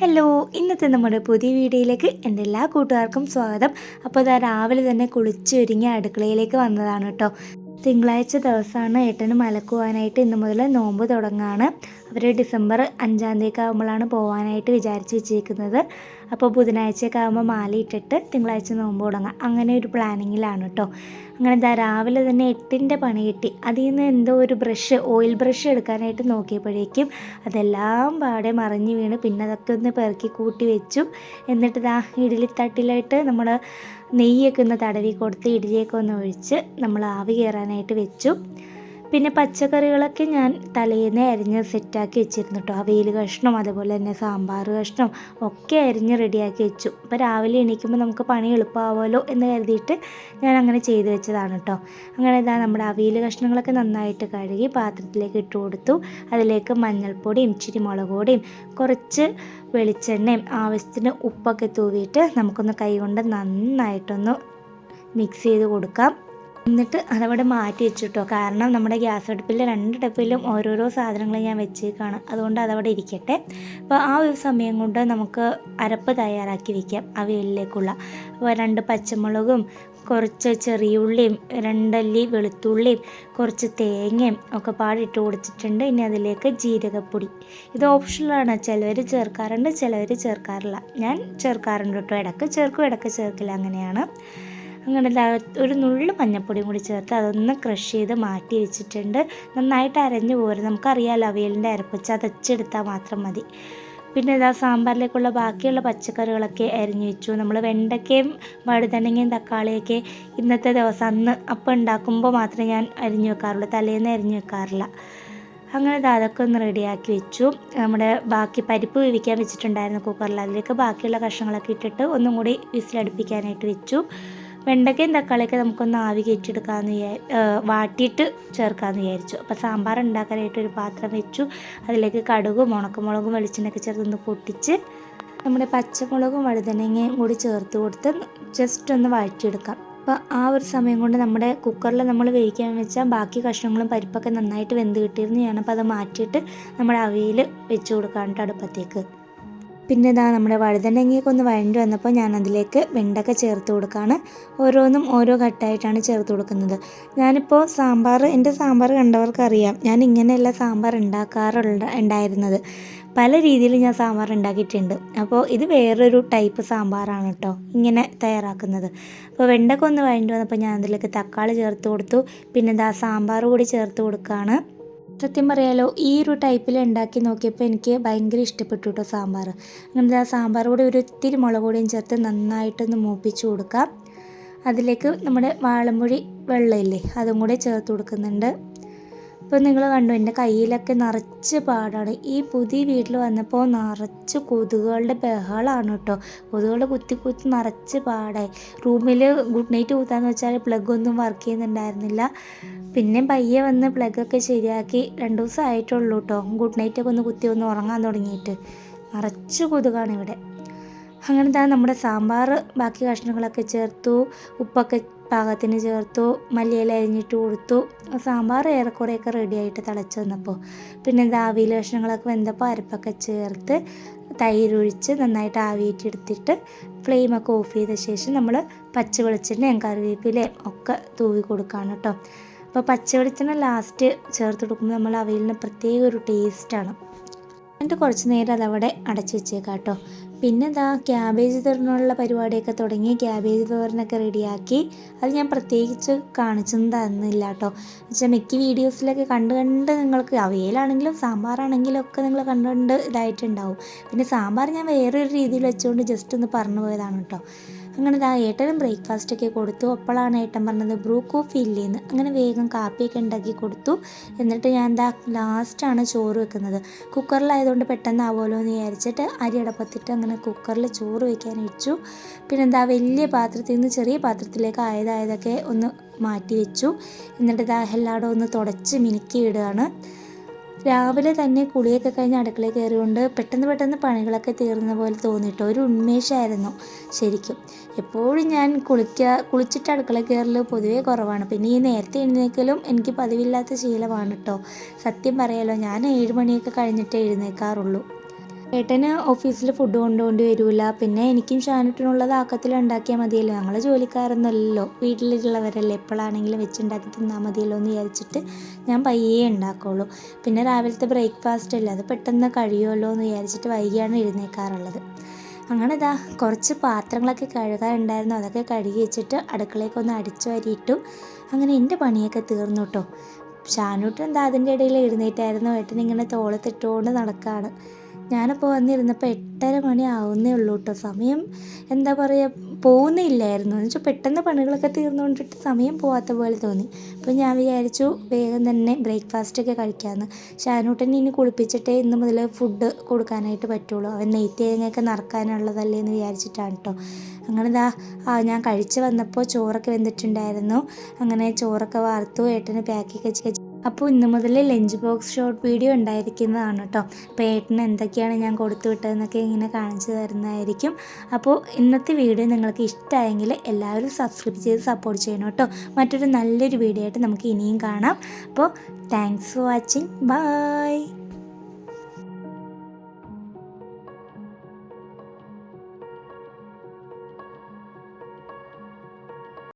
Hello ഇന്നത്തെ നമ്മുടെ പുതിയ വീഡിയോയിലേക്ക് എന്റെ എല്ലാ കൂട്ടുകാർക്കും സ്വാഗതം. അപ്പോൾ ഇതാ രാവിലെ തന്നെ കുളിച്ച് ഒരുങ്ങി അടുക്കളയിലേക്ക് വന്നതാണ് കേട്ടോ. തിങ്കളാഴ്ച ദിവസമാണ് ഏട്ടന് മലക്കുവാനായിട്ട് ഇന്ന് മുതൽ നോമ്പ് തുടങ്ങുകയാണ് അവർ ഡിസംബർ അഞ്ചാം തീയതി ആകുമ്പോഴാണ് പോകാനായിട്ട് വിചാരിച്ച് വെച്ചിരിക്കുന്നത്. അപ്പോൾ ബുധനാഴ്ചയൊക്കെ ആകുമ്പോൾ മാല ഇട്ടിട്ട് തിങ്കളാഴ്ച നോമ്പ് തുടങ്ങാം. അങ്ങനെ ഒരു പ്ലാനിങ്ങിലാണ് കേട്ടോ അങ്ങനെ എന്താ രാവിലെ തന്നെ എട്ടിന്റെ പണി കിട്ടി. അതിൽ നിന്ന് എന്തോ ഒരു ബ്രഷ് ഓയിൽ ബ്രഷ് എടുക്കാനായിട്ട് നോക്കിയപ്പോഴേക്കും അതെല്ലാം പാടെ മറിഞ്ഞു വീണ് പിന്നെ അതൊക്കെ ഒന്ന് പെറുക്കി കൂട്ടി വെച്ചു. എന്നിട്ട് ദാ ഇഡ്ഡലിത്തട്ടിലായിട്ട് നമ്മൾ നെയ്യൊക്കെ ഒന്ന് തടവി കൊടുത്ത് ഇഡ്ഡലിയൊക്കെ ഒന്ന് ഒഴിച്ച് നമ്മൾ ആവി കയറാനായിട്ട് വെച്ചു. പിന്നെ പച്ചക്കറികളൊക്കെ ഞാൻ തലേന്ന് അരിഞ്ഞ് സെറ്റാക്കി വെച്ചിരുന്നു കേട്ടോ അവയിൽ കഷ്ണം അതുപോലെ തന്നെ സാമ്പാർ കഷ്ണം ഒക്കെ അരിഞ്ഞ് റെഡിയാക്കി വെച്ചു. അപ്പോൾ രാവിലെ എണീക്കുമ്പോൾ നമുക്ക് പണി എളുപ്പമാവുമല്ലോ എന്ന് കരുതിയിട്ട് ഞാൻ അങ്ങനെ ചെയ്ത് വെച്ചതാണ് കേട്ടോ അങ്ങനെ ഇതാ നമ്മുടെ അവയിൽ കഷ്ണങ്ങളൊക്കെ നന്നായിട്ട് കഴുകി പാത്രത്തിലേക്ക് ഇട്ട് കൊടുത്തു. അതിലേക്ക് മഞ്ഞൾപ്പൊടിയും ഇച്ചിരി മുളക് പൊടിയും കുറച്ച് വെളിച്ചെണ്ണയും ആവശ്യത്തിന് ഉപ്പൊക്കെ തൂവിയിട്ട് നമുക്കൊന്ന് കൈകൊണ്ട് നന്നായിട്ടൊന്ന് മിക്സ് ചെയ്ത് കൊടുക്കാം. എന്നിട്ട് അതവിടെ മാറ്റി വെച്ചിട്ടോ. കാരണം നമ്മുടെ ഗ്യാസ് അടുപ്പിൽ രണ്ട് ടപ്പിലും ഓരോരോ സാധനങ്ങൾ ഞാൻ വെച്ചേക്കാണ്. അതുകൊണ്ട് അതവിടെ ഇരിക്കട്ടെ. അപ്പോൾ ആ ഒരു സമയം കൊണ്ട് നമുക്ക് അരപ്പ് തയ്യാറാക്കി വെക്കാം അവിയലിലേക്കുള്ള അപ്പോൾ രണ്ട് പച്ചമുളകും കുറച്ച് ചെറിയ ഉള്ളിയും രണ്ടല്ലി വെളുത്തുള്ളിയും കുറച്ച് തേങ്ങയും ഒക്കെ പാടിട്ട് കൊടുത്തിട്ടുണ്ട്. ഇനി അതിലേക്ക് ജീരകപ്പൊടി. ഇത് ഓപ്ഷണലാണ് ചിലവർ ചേർക്കാറുണ്ട് ചിലവർ ചേർക്കാറില്ല. ഞാൻ ചേർക്കാറുണ്ട് കേട്ടോ. ഇടയ്ക്ക് ചേർക്കും ഇടയ്ക്ക് ചേർക്കില്ല. അങ്ങനെയാണ്. അങ്ങനെ ഒരു നുള്ളു മഞ്ഞപ്പൊടിയും കൂടി ചേർത്ത് അതൊന്ന് ക്രഷ് ചെയ്ത് മാറ്റി വെച്ചിട്ടുണ്ട്. നന്നായിട്ട് അരഞ്ഞു പോരും നമുക്കറിയാമല്ലോ അവയലിന്റെ അരപ്പ് അതച്ചെടുത്താൽ മാത്രം മതി. പിന്നെ ഇതാ സാമ്പാറിലേക്കുള്ള ബാക്കിയുള്ള പച്ചക്കറികളൊക്കെ അരിഞ്ഞു വെച്ചു. നമ്മൾ വെണ്ടയ്ക്കയും വഴുതനങ്ങയും തക്കാളിയൊക്കെ ഇന്നത്തെ ദിവസം അന്ന് അപ്പം ഉണ്ടാക്കുമ്പോൾ മാത്രമേ ഞാൻ അരിഞ്ഞു വെക്കാറുള്ളൂ. തലേന്ന് അരിഞ്ഞു വെക്കാറില്ല. അങ്ങനെ അതൊക്കെ ഒന്ന് റെഡിയാക്കി വെച്ചു. നമ്മുടെ ബാക്കി പരിപ്പ് വേവിക്കാൻ വെച്ചിട്ടുണ്ടായിരുന്നു കുക്കറിൽ അതിലേക്ക് ബാക്കിയുള്ള കഷ്ണങ്ങളൊക്കെ ഇട്ടിട്ട് ഒന്നും കൂടി വിസിലടുപ്പിക്കാനായിട്ട് വെച്ചു. വെണ്ടയ്ക്കയും തക്കാളിയൊക്കെ നമുക്കൊന്ന് ആവി കയറ്റിയെടുക്കാമെന്ന് വിചാരി വാട്ടിയിട്ട് ചേർക്കാമെന്ന് വിചാരിച്ചു. അപ്പോൾ സാമ്പാർ ഉണ്ടാക്കാനായിട്ട് ഒരു പാത്രം വെച്ചു. അതിലേക്ക് കടുകും ഉണക്കമുളകും വെളിച്ചെണ്ണയൊക്കെ ചേർത്തൊന്ന് പൊട്ടിച്ച് നമ്മുടെ പച്ചമുളകും വഴുതനങ്ങയും കൂടി ചേർത്ത് കൊടുത്ത് ജസ്റ്റ് ഒന്ന് വഴറ്റിയെടുക്കാം. അപ്പോൾ ആ ഒരു സമയം കൊണ്ട് നമ്മുടെ കുക്കറിൽ നമ്മൾ വേവിക്കാൻ വെച്ചാൽ ബാക്കി കഷ്ണങ്ങളും പരിപ്പൊക്കെ നന്നായിട്ട് വെന്ത് കിട്ടിയിരുന്നു. ഞാനപ്പോൾ അത് മാറ്റിയിട്ട് നമ്മുടെ അവയിൽ വെച്ച് കൊടുക്കാണ്ട് അടുപ്പത്തേക്ക്. പിന്നെ ഇതാ നമ്മുടെ വഴുതനങ്ങയൊക്കെ ഒന്ന് വഴണ്ടി വന്നപ്പോൾ ഞാൻ അതിലേക്ക് വെണ്ടക്ക ചേർത്ത് കൊടുക്കുകയാണ് ഓരോന്നും ഓരോ ഘട്ടമായിട്ടാണ് ചേർത്ത് കൊടുക്കുന്നത്. ഞാനിപ്പോൾ സാമ്പാർ എന്റെ സാമ്പാർ കണ്ടവർക്കറിയാം. ഞാൻ ഇങ്ങനെയല്ല സാമ്പാർ ഉണ്ടാക്കാറുള്ള ഉണ്ടായിരുന്നത്. പല രീതിയിൽ ഞാൻ സാമ്പാർ ഉണ്ടാക്കിയിട്ടുണ്ട്. അപ്പോൾ ഇത് വേറൊരു ടൈപ്പ് സാമ്പാറാണ് കേട്ടോ ഇങ്ങനെ തയ്യാറാക്കുന്നത്. അപ്പോൾ വെണ്ടക്ക ഒന്ന് വഴണ്ടി വന്നപ്പോൾ ഞാൻ അതിലേക്ക് തക്കാളി ചേർത്ത് കൊടുത്തു. പിന്നെ ഇതാ സാമ്പാർ കൂടി ചേർത്ത് കൊടുക്കുകയാണ് സത്യം പറയാലോ ഈ ഒരു ടൈപ്പിൽ ഉണ്ടാക്കി നോക്കിയപ്പോൾ എനിക്ക് ഭയങ്കര ഇഷ്ടപ്പെട്ടു കേട്ടോ സാമ്പാർ അങ്ങനെ ആ സാമ്പാർ കൂടി ഒരു ഇത്തിരി മുളക് പൊടിയും ചേർത്ത് നന്നായിട്ടൊന്ന് മൂപ്പിച്ച് കൊടുക്കാം. അതിലേക്ക് നമ്മുടെ വാളമ്പുഴി വെള്ളമില്ലേ അതും കൂടി ചേർത്ത് കൊടുക്കുന്നുണ്ട്. ഇപ്പോൾ നിങ്ങൾ കണ്ടു എന്റെ കയ്യിലൊക്കെ നിറച്ച് പാടാണ്. ഈ പുതിയ വീട്ടിൽ വന്നപ്പോൾ നിറച്ച് കൊതുകുകളുടെ ബഹളമാണ് കേട്ടോ. കൊതുകുകൾ കുത്തി കുത്തി നിറച്ച് പാടായി. റൂമിൽ ഗുഡ് നൈറ്റ് കൂത്താന്ന് വെച്ചാൽ പ്ലഗ് ഒന്നും വർക്ക് ചെയ്യുന്നുണ്ടായിരുന്നില്ല. പിന്നെ പയ്യെ വന്ന് പ്ലഗൊക്കെ ശരിയാക്കി രണ്ട് ദിവസം ആയിട്ടുള്ളൂ കേട്ടോ. ഗുഡ് നൈറ്റൊക്കെ ഒന്ന് കുത്തി ഒന്ന് ഉറങ്ങാൻ തുടങ്ങിയിട്ട്. നിറച്ച് കൊതുകാണ് ഇവിടെ. അങ്ങനെ താ നമ്മുടെ സാമ്പാർ ബാക്കി കഷ്ണങ്ങളൊക്കെ ചേർത്തു ഉപ്പൊക്കെ പാകത്തിന് ചേർത്തു മല്ലിയില അരിഞ്ഞിട്ട് കൊടുത്തു. സാമ്പാർ ഏറെക്കുറെയൊക്കെ റെഡിയായിട്ട് തിളച്ച് വന്നപ്പോൾ. പിന്നെ എന്താ ആവിയിൽ കഷ്ണങ്ങളൊക്കെ വെന്തപ്പോൾ അരപ്പൊക്കെ ചേർത്ത് തൈരൊഴിച്ച് നന്നായിട്ട് ആവിയേറ്റെടുത്തിട്ട് ഫ്ലെയിമൊക്കെ ഓഫ് ചെയ്ത ശേഷം നമ്മൾ പച്ച വെളിച്ചെണ്ണയും കറിവേപ്പിലയും ഒക്കെ തൂവി കൊടുക്കുകയാണ് കേട്ടോ. അപ്പോൾ പച്ച വെളിച്ചെണ്ണ ലാസ്റ്റ് ചേർത്ത് കൊടുക്കുമ്പോൾ നമ്മൾ അവയിലിന് പ്രത്യേക ഒരു ടേസ്റ്റാണ് എന്നിട്ട് കുറച്ച് നേരം അതവിടെ അടച്ചു വെച്ചേക്കാം കേട്ടോ പിന്നെ ക്യാബേജ് തോരനുള്ള പരിപാടിയൊക്കെ തുടങ്ങി ക്യാബേജ് തോരനൊക്കെ റെഡിയാക്കി. അത് ഞാൻ പ്രത്യേകിച്ച് കാണിച്ചൊന്നും തന്നില്ല കേട്ടോ വെച്ചാൽ മിക്ക വീഡിയോസിലൊക്കെ കണ്ട് കണ്ട് നിങ്ങൾക്ക് അവയിലാണെങ്കിലും സാമ്പാറാണെങ്കിലും ഒക്കെ നിങ്ങൾ കണ്ട് കണ്ട് ഇതായിട്ടുണ്ടാവും. പിന്നെ സാമ്പാർ ഞാൻ വേറൊരു രീതിയിൽ വെച്ചുകൊണ്ട് ജസ്റ്റ് ഒന്ന് പറഞ്ഞു പോയതാണ് കേട്ടോ. അങ്ങനെ ദാ ഏട്ടനും ബ്രേക്ക്ഫാസ്റ്റ് ഒക്കെ കൊടുത്തു. അപ്പോഴാണ് ഏട്ടൻ പറഞ്ഞത് ബ്രൂ കോഫി ഇല്ലേന്ന്. അങ്ങനെ വേഗം കാപ്പിയൊക്കെ ഉണ്ടാക്കി കൊടുത്തു. എന്നിട്ട് ഞാൻ എന്താ ലാസ്റ്റാണ് ചോറ് വെക്കുന്നത്. കുക്കറിലായതുകൊണ്ട് പെട്ടെന്ന് ആവുമല്ലോ എന്ന് വിചാരിച്ചിട്ട് അരി അടപ്പത്തിട്ട് അങ്ങനെ കുക്കറിൽ ചോറ് വയ്ക്കാൻ വെച്ചു പിന്നെ എന്താ വലിയ പാത്രത്തിൽ നിന്ന് ചെറിയ പാത്രത്തിലേക്ക് ആയതായതൊക്കെ ഒന്ന് മാറ്റി വെച്ചു. എന്നിട്ട് ഇതാ എല്ലായിടും ഒന്ന് തുടച്ച് മിനുക്കി ഇടുകയാണ്. രാവിലെ തന്നെ കുളിയൊക്കെ കഴിഞ്ഞ് അടുക്കളയിൽ കയറിയുകൊണ്ട് പെട്ടെന്ന് പെട്ടെന്ന് പണികളൊക്കെ തീർന്ന പോലെ തോന്നിയിട്ട്. ഒരു ഉന്മേഷമായിരുന്നു ശരിക്കും. എപ്പോഴും ഞാൻ കുളിക്കുക കുളിച്ചിട്ട് അടുക്കള കയറൽ പൊതുവേ കുറവാണ്. പിന്നെ ഈ നേരത്തെ എഴുന്നേക്കലും എനിക്ക് പതിവില്ലാത്ത ശീലമാണ് കേട്ടോ സത്യം പറയാലോ ഞാൻ ഏഴ് മണിയൊക്കെ കഴിഞ്ഞിട്ടേ എഴുന്നേക്കാറുള്ളൂ. ഏട്ടന് ഓഫീസിൽ ഫുഡ് കൊണ്ടുകൊണ്ട് വരില്ല പിന്നെ എനിക്കും ഷാനുട്ടിനുള്ളത് ആക്കത്തിൽ ഉണ്ടാക്കിയാൽ മതിയല്ലോ. ഞങ്ങൾ ജോലിക്കാരൊന്നുമല്ലല്ലോ. വീട്ടിലുള്ളവരല്ലേ. എപ്പോഴാണെങ്കിലും വെച്ചുണ്ടാക്കി തിന്നാൽ മതിയല്ലോ എന്ന് വിചാരിച്ചിട്ട് ഞാൻ പയ്യേ ഉണ്ടാക്കുള്ളൂ. പിന്നെ രാവിലത്തെ ബ്രേക്ക്ഫാസ്റ്റ് അല്ലേ. അത് പെട്ടെന്ന് കഴിയുമല്ലോ എന്ന് വിചാരിച്ചിട്ട് വൈകിയാണ് എഴുന്നേക്കാറുള്ളത്. അങ്ങനെ ഇതാ കുറച്ച് പാത്രങ്ങളൊക്കെ കഴുകാനുണ്ടായിരുന്നു. അതൊക്കെ കഴുകി വെച്ചിട്ട് അടുക്കളയൊക്കെ ഒന്ന് അടിച്ചു വരിയിട്ടു അങ്ങനെ എന്റെ പണിയൊക്കെ തീർന്നു കേട്ടോ ഷാനൂട്ടൻ എന്താ അതിന്റെ ഇടയിൽ എഴുന്നേറ്റായിരുന്നു? ഏട്ടൻ ഇങ്ങനെ തോളത്തിട്ടുകൊണ്ട് നടക്കുകയാണ് ഞാനപ്പോൾ വന്നിരുന്നപ്പോൾ എട്ടര മണി ആവുന്നേ ഉള്ളൂ കേട്ടോ സമയം എന്താ പറയുക പോകുന്നില്ലായിരുന്നു എന്ന് വെച്ചാൽ പെട്ടെന്ന് പണികളൊക്കെ തീർന്നുകൊണ്ടിട്ട് സമയം പോവാത്ത പോലെ തോന്നി. അപ്പോൾ ഞാൻ വിചാരിച്ചു വേഗം തന്നെ ബ്രേക്ക്ഫാസ്റ്റ് ഒക്കെ കഴിക്കാമെന്ന് ഷാനൂട്ടനെ ഇനി കുളിപ്പിച്ചിട്ടേ ഇന്ന് മുതൽ ഫുഡ് കൊടുക്കാനായിട്ട് പറ്റുള്ളൂ. അവൻ നെയ്ത്തി തേങ്ങയൊക്കെ നടക്കാനുള്ളതല്ലേ എന്ന് വിചാരിച്ചിട്ടാണ് കേട്ടോ അങ്ങനെ ഇതാ ഞാൻ കഴിച്ച് വന്നപ്പോൾ ചോറൊക്കെ വെന്തിട്ടുണ്ടായിരുന്നു. അങ്ങനെ ചോറൊക്കെ വാർത്തു ഏട്ടന് പാക്കൊക്കെ അപ്പോൾ ഇന്ന് മുതൽ ലഞ്ച് ബോക്സ് ഷോർട്ട് വീഡിയോ ഉണ്ടായിരിക്കുന്നതാണ് കേട്ടോ. അപ്പോൾ ഏട്ടന് എന്തൊക്കെയാണ് ഞാൻ കൊടുത്തു വിട്ടതെന്നൊക്കെ ഇങ്ങനെ കാണിച്ചു തരുന്നതായിരിക്കും. അപ്പോൾ ഇന്നത്തെ വീഡിയോ നിങ്ങൾക്ക് ഇഷ്ടമായെങ്കിൽ എല്ലാവരും സബ്സ്ക്രൈബ് ചെയ്ത് സപ്പോർട്ട് ചെയ്യണം കേട്ടോ. മറ്റൊരു നല്ലൊരു വീഡിയോ ആയിട്ട് നമുക്ക് ഇനിയും കാണാം. അപ്പോൾ താങ്ക്സ് ഫോർ വാച്ചിങ് ബൈ